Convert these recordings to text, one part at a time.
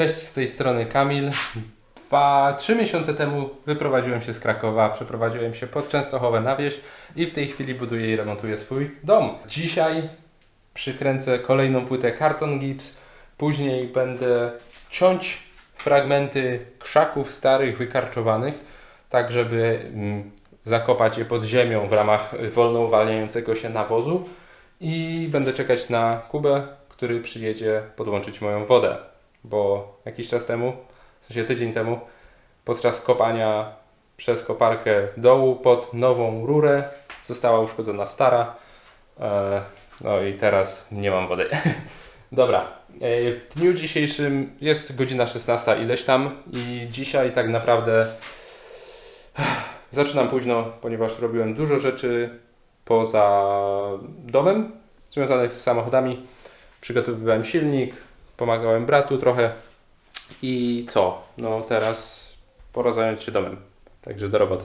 Cześć, z tej strony Kamil. Dwa, trzy miesiące temu wyprowadziłem się z Krakowa, przeprowadziłem się pod Częstochowę na wieś i w tej chwili buduję i remontuję swój dom. Dzisiaj przykręcę kolejną płytę Carton Gips, później będę ciąć fragmenty krzaków starych, wykarczowanych, tak żeby mm, zakopać je pod ziemią w ramach wolno uwalniającego się nawozu i będę czekać na Kubę, który przyjedzie podłączyć moją wodę, bo jakiś czas temu, w sensie tydzień temu, podczas kopania przez koparkę dołu pod nową rurę została uszkodzona stara, e, no i teraz nie mam wody. Dobra, e, w dniu dzisiejszym jest godzina 16 ileś tam i dzisiaj tak naprawdę zaczynam późno, ponieważ robiłem dużo rzeczy poza domem związanych z samochodami. Przygotowywałem silnik, pomagałem bratu trochę i co? No teraz pora zająć się domem. Także do roboty.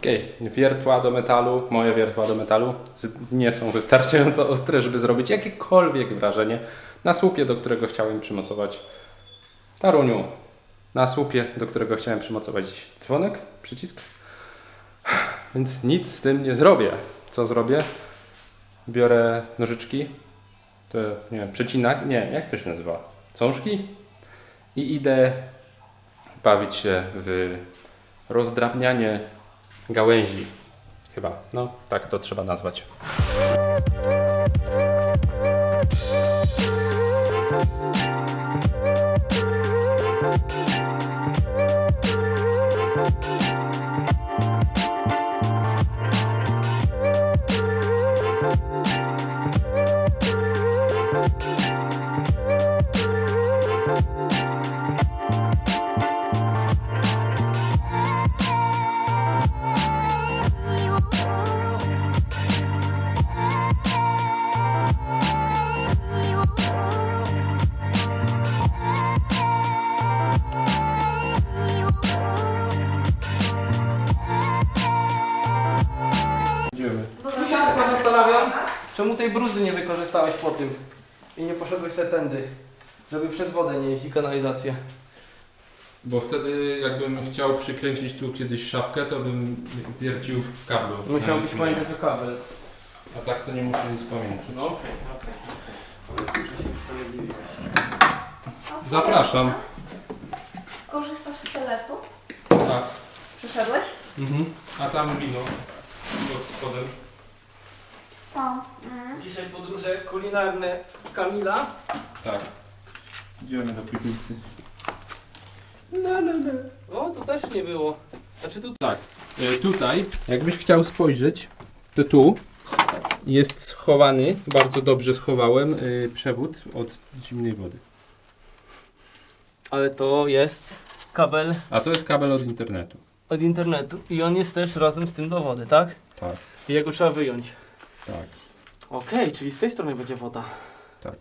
Okej, wiertła do metalu, moje wiertła do metalu nie są wystarczająco ostre, żeby zrobić jakiekolwiek wrażenie na słupie, do którego chciałem przymocować taruniu. Na słupie, do którego chciałem przymocować dzwonek, przycisk. Więc nic z tym nie zrobię. Co zrobię? Biorę nożyczki, te, nie wiem, przecinak, nie, jak to się nazywa? Cążki? I idę bawić się w rozdrabnianie gałęzi. Chyba, no tak to trzeba nazwać. Wykorzystałeś po tym i nie poszedłeś se tędy, żeby przez wodę nie jeździ kanalizacja. Bo wtedy jakbym chciał przykręcić tu kiedyś szafkę, to bym wiercił w kablu. Musiałbyś pamiętać o kabel. A tak to nie muszę nic pamiętać. No okej, okej. Powiedzmy, że się usprawiedliwiłeś. Zapraszam. Korzystasz z teletu? Tak. Przyszedłeś? Mhm. A tam wino. Pod spodem. O. Mm. Dzisiaj podróże kulinarne Kamila. Tak. Idziemy do piwnicy. No, no, no. O, tu też nie było. Znaczy tu... Tak. E, tutaj, jakbyś chciał spojrzeć, to tu jest schowany, bardzo dobrze schowałem, e, przewód od zimnej wody. Ale to jest kabel A to jest kabel od internetu. od internetu i on jest też razem z tym do wody, tak? Tak, I jego trzeba wyjąć. Tak, Okej, czyli z tej strony będzie woda. tak.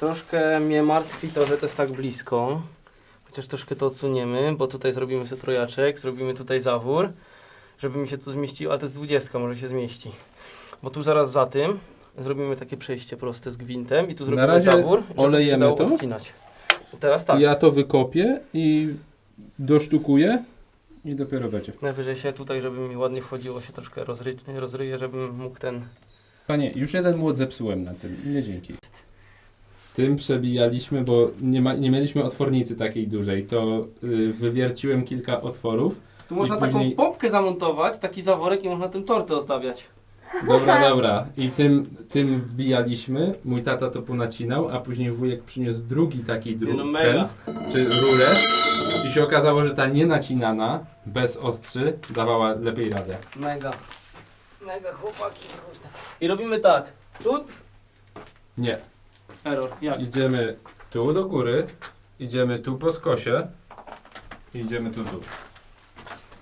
Troszkę mnie martwi to, że to jest tak blisko. Chociaż troszkę to odsuniemy, bo tutaj zrobimy sobie trojaczek, zrobimy tutaj zawór, żeby mi się tu zmieściło, ale to jest 20, może się zmieści. Bo tu zaraz za tym zrobimy takie przejście proste z gwintem i tu zrobimy razie zawór, żeby olejemy się dało to? odcinać. Teraz tak. Ja to wykopię i dosztukuję i dopiero będzie. Najwyżej się tutaj, żeby mi ładnie wchodziło, się troszkę rozry rozryję, żebym mógł ten... Panie, już jeden młot zepsułem na tym. Nie dzięki. Tym przebijaliśmy, bo nie, ma, nie mieliśmy otwornicy takiej dużej. To y, wywierciłem kilka otworów. Tu można później- taką pompkę zamontować, taki zaworek i można tym torty ozdabiać. Dobra, dobra. I tym, tym wbijaliśmy. Mój tata to ponacinał, a później wujek przyniósł drugi taki Nie no, mega. pręt, czy rurę. I się okazało, że ta nienacinana, bez ostrzy, dawała lepiej radę. Mega. Mega chłopaki, kurde. I robimy tak. Tu Nie. error. Jak? Idziemy tu do góry, idziemy tu po skosie i idziemy tu tu.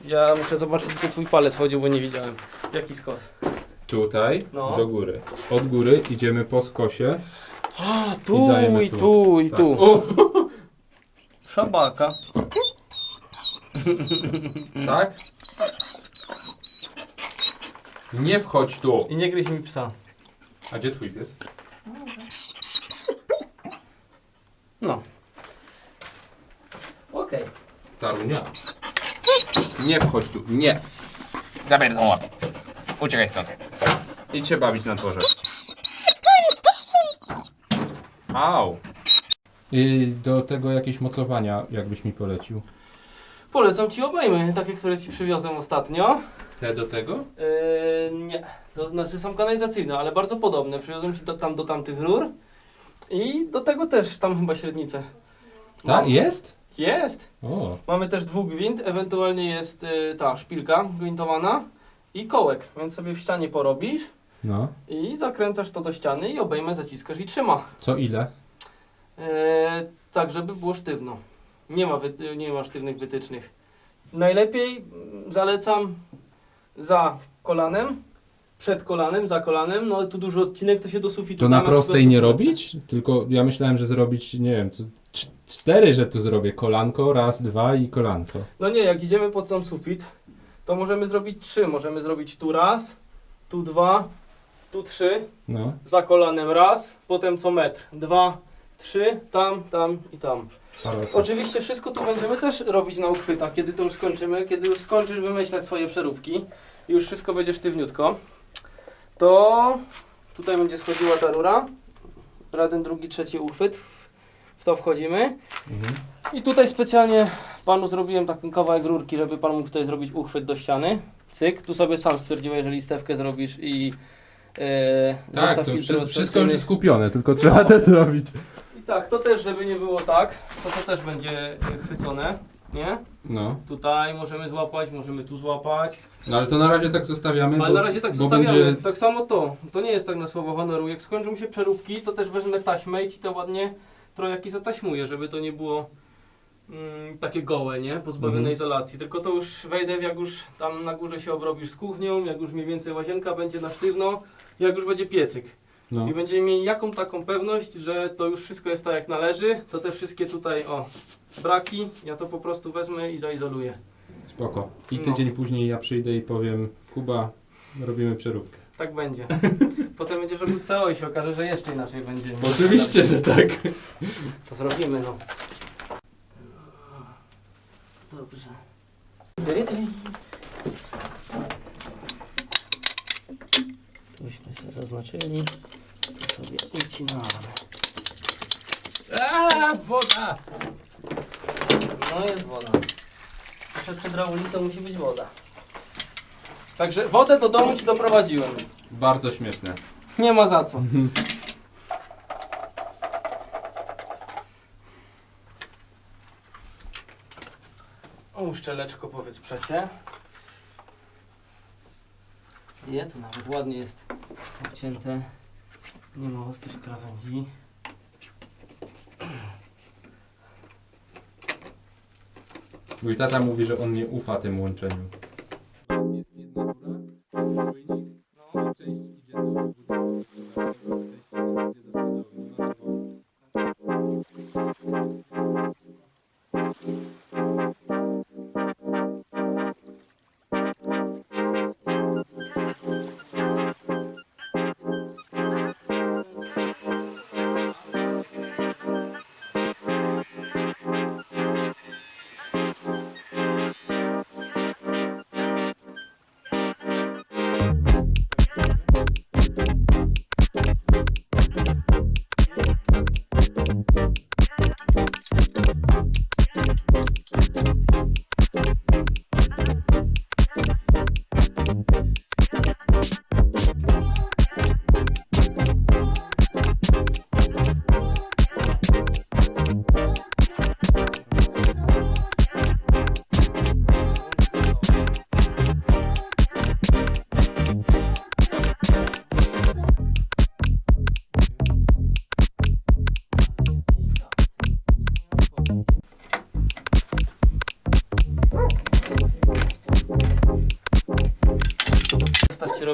Ja muszę zobaczyć, gdzie twój palec chodził, bo nie widziałem. Jaki skos? Tutaj No. do góry. Od góry idziemy po skosie. A, I tu, dajemy i tu. tu, i Tak. tu. O, Szabaka. tak? Nie wchodź tu. I nie gryź mi psa. A gdzie twój pies? No. Okej. Tarunia. Nie wchodź tu. Nie. Zabierz tą łapę. Uciekaj stąd. Idź się bawić na dworze. Au. I do tego jakieś mocowania, jakbyś mi polecił. Polecam ci obejmy, takie, które ci przywiozłem ostatnio. Te do tego? Yy, nie. To znaczy są kanalizacyjne, ale bardzo podobne. Przywiozłem ci do, tam do tamtych rur. I do tego też, tam chyba średnicę. Tak, jest? Jest. O, Mamy też dwugwint, ewentualnie jest y, ta szpilka gwintowana i kołek, więc sobie w ścianie porobisz no. i zakręcasz to do ściany i obejmę zaciskasz i trzyma. Co ile? E, tak, żeby było sztywno. Nie ma, wy, nie ma sztywnych wytycznych. Najlepiej mm, zalecam za kolanem, przed kolanem, za kolanem. No tu duży odcinek, to się do sufitu. To na tam prostej nie robić? Tylko ja myślałem, że zrobić, nie wiem, co, cz- cztery, że tu zrobię. Kolanko, raz, dwa i kolanko. No nie, jak idziemy pod sam sufit, to możemy zrobić trzy. Możemy zrobić tu raz, tu dwa, tu trzy, No. za kolanem raz, potem co metr. Dwa, trzy, tam, tam i tam. Oczywiście wszystko tu będziemy też robić na uchwytach, kiedy to już skończymy, kiedy już skończysz wymyślać swoje przeróbki i już wszystko będzie sztywniutko, to tutaj będzie schodziła ta rura, jeden, drugi, trzeci uchwyt, w to wchodzimy. Mhm. i tutaj specjalnie panu zrobiłem taki kawałek rurki, żeby pan mógł tutaj zrobić uchwyt do ściany, cyk, tu sobie sam stwierdziłeś, że listewkę zrobisz i e, Tak, to wszystko, już jest skupione, tylko trzeba to zrobić. Tak, to też, żeby nie było tak, to to też będzie e, chwycone, nie? No. Tutaj możemy złapać, możemy tu złapać. no, ale to na razie tak zostawiamy, Ale bo, na razie tak bo zostawiamy. będzie... Tak samo to. To nie jest tak na słowo honoru. Jak skończą się przeróbki, to też wezmę taśmę i ci to ładnie trojaki zataśmuję, żeby to nie było mm, takie gołe, nie? Pozbawione Mhm. izolacji. Tylko to już wejdę, jak już tam na górze się obrobisz z kuchnią, jak już mniej więcej łazienka będzie na sztywno, jak już będzie piecyk. No. I będziemy mieli jaką taką pewność, że to już wszystko jest tak jak należy, to te wszystkie tutaj, o, braki, ja to po prostu wezmę i zaizoluję. Spoko. I No. tydzień później ja przyjdę i powiem, Kuba, robimy przeróbkę. Tak będzie. Potem będziesz robił CO i się okaże, że jeszcze inaczej będzie. Oczywiście, że tak. To zrobimy, no. Dobrze. Tuśmy sobie zaznaczyli. Ucinamy. A, woda! No jest woda. Jeszcze przed Raulitą musi być woda. Także wodę do domu ci doprowadziłem. Bardzo śmieszne. Nie ma za co. O, szczeleczko powiedz przecie. Je, to nawet ładnie jest obcięte. Nie ma ostrych krawędzi. Mój tata mówi, że on nie ufa tym łączeniu.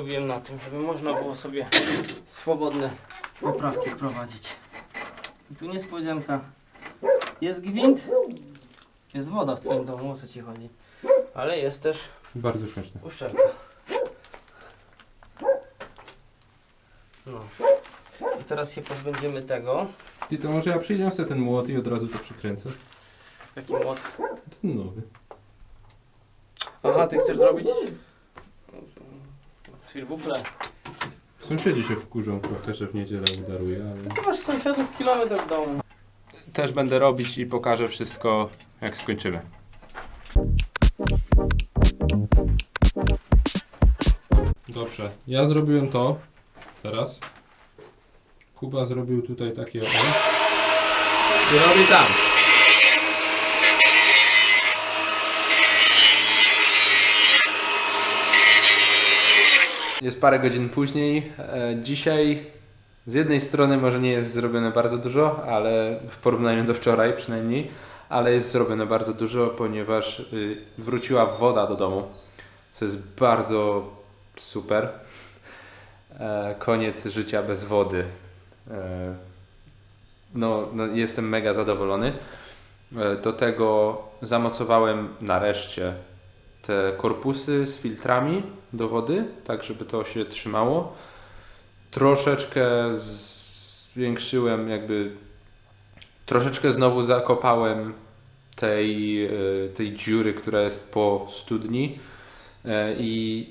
Zestaw ci robiłem na tym, żeby można było sobie swobodne poprawki wprowadzić. I tu niespodzianka. Jest gwint, jest woda w twoim domu, o co ci chodzi. Ale jest też Bardzo śmieszne. uszczelka. No. I teraz się pozbędziemy tego. Ty, to może ja przyniosę ten młot i od razu to przykręcę? Jaki młot. Ten nowy. Aha, ty chcesz zrobić... S'il vous plaît. Sąsiedzi się wkurzą trochę, że w niedzielę udaruję, ale... Ty masz sąsiadów kilometr w domu. Też będę robić i pokażę wszystko, jak skończymy. Dobrze, ja zrobiłem to teraz. Kuba zrobił tutaj takie o. I robi tam. Jest parę godzin później. E, Dzisiaj z jednej strony może nie jest zrobione bardzo dużo, ale w porównaniu do wczoraj przynajmniej, ale jest zrobione bardzo dużo, ponieważ y, wróciła woda do domu, co jest bardzo super. E, Koniec życia bez wody. E, No, no jestem mega zadowolony. Do tego zamocowałem nareszcie te korpusy z filtrami do wody, tak żeby to się trzymało. Troszeczkę zwiększyłem jakby troszeczkę znowu zakopałem tej, e, tej dziury, która jest po studni E, i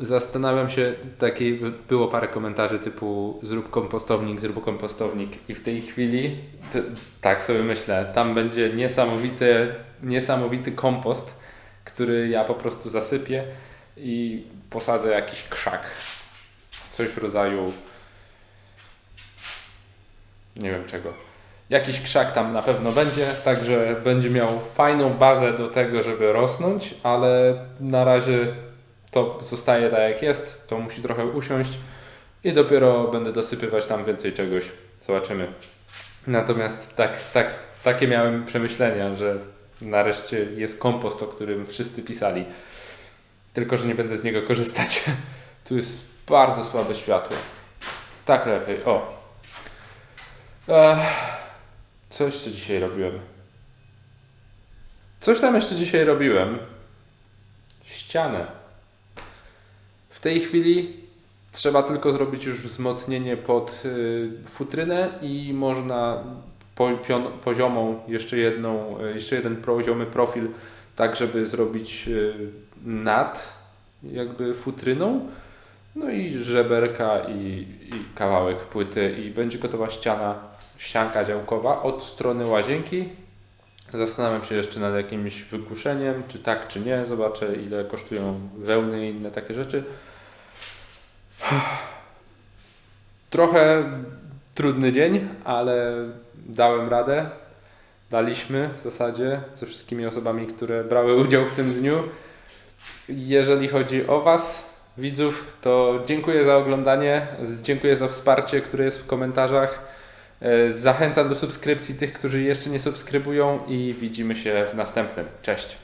zastanawiam się, takie było parę komentarzy typu zrób kompostownik, zrób kompostownik i w tej chwili tak sobie myślę, tam będzie niesamowity, niesamowity kompost, który ja po prostu zasypię i posadzę jakiś krzak. Coś w rodzaju nie wiem czego. Jakiś krzak tam na pewno będzie, także będzie miał fajną bazę do tego, żeby rosnąć, ale na razie to zostaje tak jak jest, to musi trochę usiąść i dopiero będę dosypywać tam więcej czegoś. Zobaczymy. Natomiast tak, tak, takie miałem przemyślenia, że nareszcie jest kompost, o którym wszyscy pisali. Tylko, że nie będę z niego korzystać. Tu jest bardzo słabe światło. Tak lepiej. O. Ech. Co jeszcze dzisiaj robiłem? Coś tam jeszcze dzisiaj robiłem. Ścianę. W tej chwili trzeba tylko zrobić już wzmocnienie pod y, futrynę i można poziom, poziomą jeszcze jedną, y, jeszcze jeden poziomy profil, tak żeby zrobić y, nad jakby futryną. No i żeberka i, i kawałek płyty i będzie gotowa ściana, ścianka działkowa od strony łazienki. Zastanawiam się jeszcze nad jakimś wykuszeniem, czy tak, czy nie. Zobaczę ile kosztują wełny i inne takie rzeczy. Trochę trudny dzień, ale dałem radę. Daliśmy w zasadzie ze wszystkimi osobami, które brały udział w tym dniu. Jeżeli chodzi o Was, widzów, to dziękuję za oglądanie, dziękuję za wsparcie, które jest w komentarzach. E, Zachęcam do subskrypcji tych, którzy jeszcze nie subskrybują i widzimy się w następnym. Cześć!